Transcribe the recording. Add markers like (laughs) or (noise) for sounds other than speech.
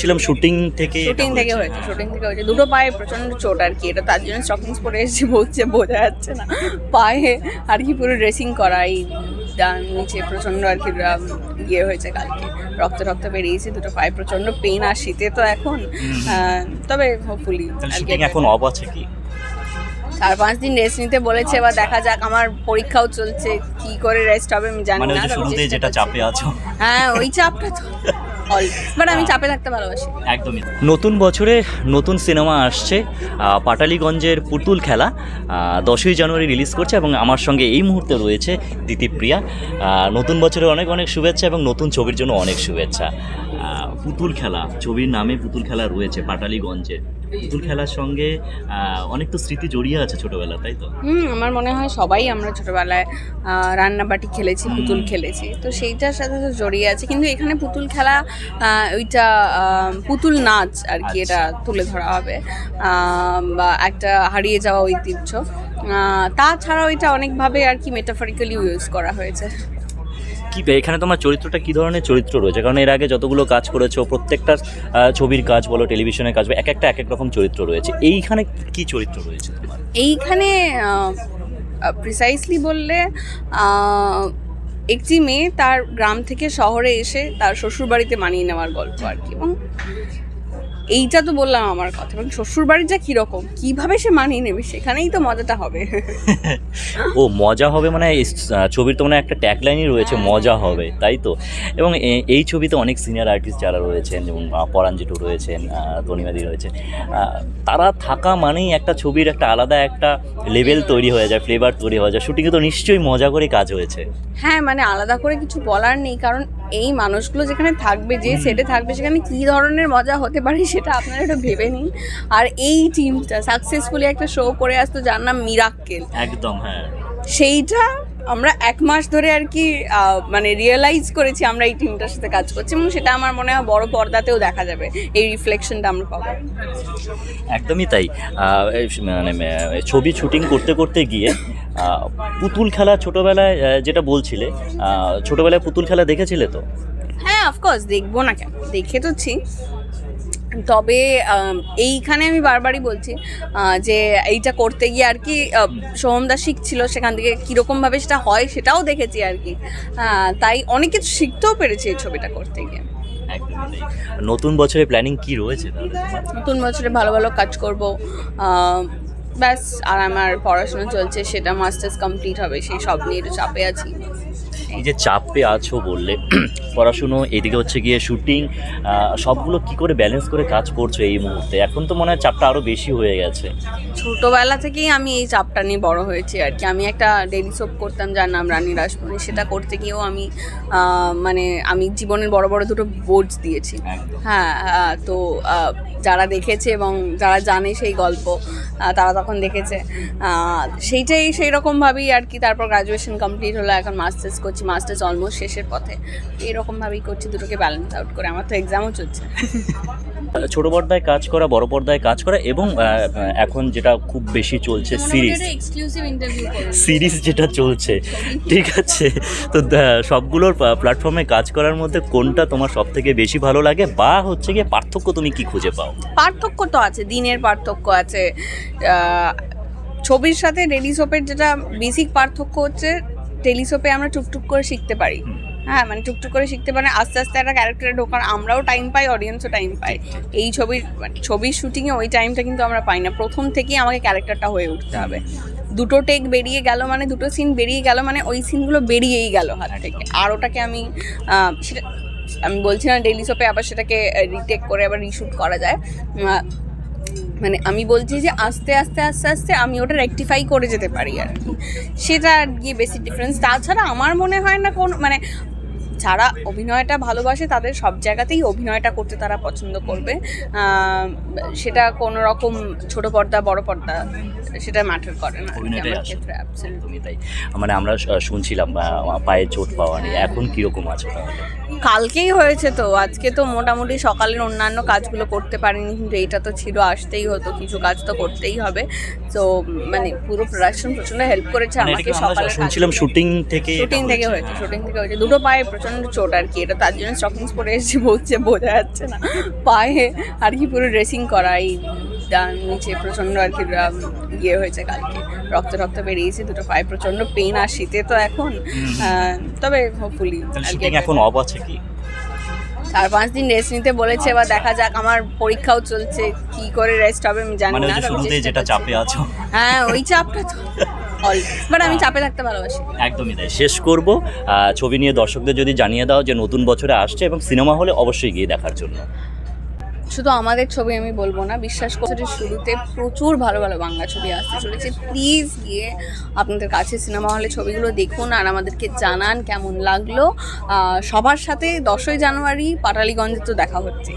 ছিলাম শুটিং থেকে শুটিং থেকে হয়েছে। শুটিং থেকে হয়েছে। দুটো পায়ে প্রচণ্ড চোট আর কি এটা তার জন্য স্টকিংস পরে এসেছি বলছে বোঝা যাচ্ছে না। পায়ে আর কি পুরো ড্রেসিং করা এই নিচে প্রচণ্ড আর কি ইয়ে হয়েছে কালকে। রক্ত রক্ত বেরিয়েছে দুটো পায়ে প্রচণ্ড পেন আর শীতে তো এখন। তবে হোপফুলি এখন অফ আছে কি? চার পাঁচ দিন রেস্ট নিতে বলেছে এবার দেখা যাক আমার পরীক্ষাও চলছে কি করে রেস্ট হবে আমি জানি মানে না যেটা চাপে আছো। হ্যাঁ ওই চাপটা তো। (laughs) বাট আমি চাপে থাকতে ভালোবাসি। একদমই। নতুন বছরে নতুন সিনেমা আসছে পাটালিগঞ্জের পুতুল খেলা দশই জানুয়ারি রিলিজ করছে এবং আমার সঙ্গে এই মুহূর্তে রয়েছে দিতিপ্রিয়া নতুন বছরে অনেক অনেক শুভেচ্ছা এবং নতুন ছবির জন্য অনেক শুভেচ্ছা। পুতুল খেলা, ছবির নামে পুতুল খেলা রয়েছে পাটালিগঞ্জের পুতুল খেলার সঙ্গে অনেক তো স্মৃতি জড়িয়ে আছে ছোটবেলা তাই তো? হুম আমার মনে হয় সবাই আমরা ছোটবেলায় রান্নাবাটি খেলেছি পুতুল খেলেছি। তো সেইটার সাথে তো জড়িয়ে আছে। কিন্তু এখানে পুতুল খেলা ওইটা পুতুল নাচ আর কি এটা তুলে ধরা হবে। বা একটা হারিয়ে যাওয়া ঐতিহ্য। তাছাড়াও এটা অনেকভাবে আর কি মেটাফরিক্যালি ইউজ করা হয়েছে। কি এখানে তোমার চরিত্রটা কি ধরনের চরিত্র রয়েছে? কারণ এর আগে যতগুলো কাজ করেছ, প্রত্যেকটা ছবির কাজ বলো, টেলিভিশনের কাজ এক একটা এক এক রকম চরিত্র রয়েছে। এইখানে কি চরিত্র রয়েছে এইখানে প্রিসাইসলি বললে একটি মেয়ে তার গ্রাম থেকে শহরে এসে তার শ্বশুরবাড়িতে মানিয়ে নেওয়ার গল্প আর কি। এবং এইটা তো বললাম আমার কথা এবং শ্বশুরবাড়ির যা কীরকম কীভাবে সে মানিয়ে নেবে সেখানেই তো মজাটা হবে। ও মজা হবে মানে এই ছবির তো মানে একটা ট্যাগলাইনই রয়েছে মজা হবে তাই তো? এবং এই ছবিতে অনেক সিনিয়র আর্টিস্ট যারা রয়েছেন যেমন জেঠু রয়েছেন আহ, তনিমাদি রয়েছেন তারা থাকা মানেই একটা ছবির একটা আলাদা একটা লেভেল তৈরি হয়ে যায় ফ্লেভার তৈরি হয়ে যায় শুটিংয়ে তো নিশ্চয়ই মজা করে কাজ হয়েছে। হ্যাঁ মানে আলাদা করে কিছু বলার নেই কারণ এই মানুষগুলো যেখানে থাকবে যে সেটে থাকবে সেখানে কী ধরনের মজা হতে পারে সেটা আপনারা একটু ভেবে নিন। আর এই টিমটা সাকসেসফুলি একটা শো করে আসতো যার নাম মিরাক্কেল একদম হ্যাঁ। সেইটা আমরা এক মাস ধরে আর কি মানে রিয়েলাইজ করেছি আমরা এই টিমটার সাথে কাজ করছি এবং সেটা আমার মনে হয় বড় পর্দাতেও দেখা যাবে এই রিফ্লেকশনটা আমরা পাবো। একদমই তাই। মানে ছবি শুটিং করতে করতে গিয়ে পুতুল খেলা ছোটবেলায় যেটা বলছিলে ছোটবেলায় পুতুল খেলা দেখেছিলে তো? হ্যাঁ অফকোর্স দেখব না কেন? দেখে তো ছি। তবে এইখানে আমি বারবারই বলছি যে এইটা করতে গিয়ে আর কি সোহমদা শিখছিল সেখান থেকে কীরকমভাবে সেটা হয় সেটাও দেখেছি আর কি। তাই অনেক কিছু শিখতেও পেরেছি এই ছবিটা করতে গিয়ে। নতুন বছরে প্ল্যানিং কি রয়েছে নতুন বছরে ভালো ভালো কাজ করব ব্যাস, আর আমার পড়াশোনা চলছে, সেটা মাস্টার্স কমপ্লিট হবে, সেই সব নিয়ে একটু চাপে আছি। এই যে চাপে আছো বললে পড়াশুনো এদিকে হচ্ছে গিয়ে শুটিং সবগুলো কি করে ব্যালেন্স করে কাজ করছ এই মুহূর্তে? এখন তো মনে হয় চাপটা আরও বেশি হয়ে গেছে। ছোটোবেলা থেকেই আমি এই চাপটা নিয়ে বড় হয়েছি আর কি। আমি একটা ডেলি সোপ করতাম যার নাম রানী রাসমণি। সেটা করতে গিয়েও আমি মানে আমি জীবনের বড় বড় দুটো বোর্ডস দিয়েছি। হ্যাঁ তো যারা দেখেছে এবং যারা জানে সেই গল্প তারা তখন দেখেছে। সেইটাই সেই রকমভাবেই আর কি। তারপর গ্রাজুয়েশন কমপ্লিট হলো। এখন মাস্টার্স করছি। মাস্টার্স অলমোস্ট শেষের পথে। এরকমভাবেই করছি দুটোকে ব্যালেন্স আউট করে। আমার তো এক্সামও চলছে। ছোট পর্দায় কাজ করা বড় পর্দায় কাজ করা এবং এখন যেটা খুব বেশি চলছে সিরিজ সিরিজ যেটা চলছে ঠিক আছে? তো সবগুলোর প্ল্যাটফর্মে কাজ করার মধ্যে কোনটা তোমার সব থেকে বেশি ভালো লাগে? বা হচ্ছে গিয়ে পার্থক্য তুমি কি খুঁজে পাও? পার্থক্য তো আছে দিনের পার্থক্য আছে। ছবির সাথে টেলিসোপের যেটা বেসিক পার্থক্য হচ্ছে টেলিসোপে আমরা টুকটুক করে শিখতে পারি। হ্যাঁ মানে টুকটুক করে শিখতে পারে। আস্তে আস্তে একটা ক্যারেক্টারে ঢোকার আমরাও টাইম পাই অডিয়েন্সও টাইম পাই। এই ছবির মানে ছবির শুটিংয়ে ওই টাইমটা কিন্তু আমরা পাই না। প্রথম থেকেই আমাকে ক্যারেক্টারটা হয়ে উঠতে হবে। দুটো টেক বেরিয়ে গেল মানে দুটো সিন বেরিয়ে গেল মানে ওই সিনগুলো বেরিয়েই গেল হাত থেকে। আর ওটাকে আমি সেটা আমি বলছি না ডেলি সোপে আবার সেটাকে রিটেক করে আবার রিশুট করা যায়। মানে আমি বলছি যে আস্তে আস্তে আস্তে আস্তে আমি ওটা রেকটিফাই করে যেতে পারি আর কি। সেটা আর গিয়ে বেশি ডিফারেন্স তাছাড়া আমার মনে হয় না কোন মানে যারা অভিনয়টা ভালোবাসে তাদের সব জায়গাতেই অভিনয়টা করতে তারা পছন্দ করবে। সেটা কোনো রকম ছোট পর্দা বড় পর্দা সেটা ম্যাটার করে না। তাই মানে আমরা শুনছিলাম পায়ে চোট পাওয়া নিয়ে। এখন কীরকম আছে? কালকেই হয়েছে তো। আজকে তো মোটামুটি সকালের অন্যান্য কাজগুলো করতে পারিনি। কিন্তু এইটা তো ছিল আসতেই হতো। কিছু কাজ তো করতেই হবে। তো মানে পুরো প্রোডাকশন প্রচণ্ড হেল্প করেছে মানে আমাকে সকালে শুনছিলাম শুটিং থেকে শুটিং থেকে হয়েছে। শুটিং থেকে হয়েছে। দুটো পায়ে প্রচণ্ড চোট আর কি। এটা তার জন্য স্টকিংস পরে এসেছি বলছে বোঝা যাচ্ছে না। পায়ে আর কি পুরো ড্রেসিং করা এই ডান নিচে প্রচণ্ড আর কি ইয়ে হয়েছে কালকে। রক্ত রক্ত বেরিয়েছে দুটো পায়ে প্রচণ্ড পেন আর শীতে তো এখন। তবে হোপফুলি এখন অফ আছে কি? চার পাঁচ দিন রেস্ট নিতে বলেছে এবার দেখা যাক আমার পরীক্ষাও চলছে কি করে রেস্ট হবে আমি জানি মানে না। যেটা চাপে আছো। হ্যাঁ ওই চাপটা তো। (laughs) অল বাট আমি চাপে থাকতে ভালোবাসি। একদমই তাই। শেষ করব। ছবি নিয়ে দর্শকদের যদি জানিয়ে দাও যে নতুন বছরে আসছে এবং সিনেমা হলে অবশ্যই গিয়ে দেখার জন্য। শুধু আমাদের ছবি আমি বলব না বিশ্বাস করছি শুরুতে প্রচুর ভালো ভালো বাংলা ছবি আসতে চলেছে। প্লিজ গিয়ে আপনাদের কাছে সিনেমা হলে ছবিগুলো দেখুন আর আমাদেরকে জানান কেমন লাগল। সবার সাথে দশই জানুয়ারি পাটালিগঞ্জে তো দেখা হচ্ছে।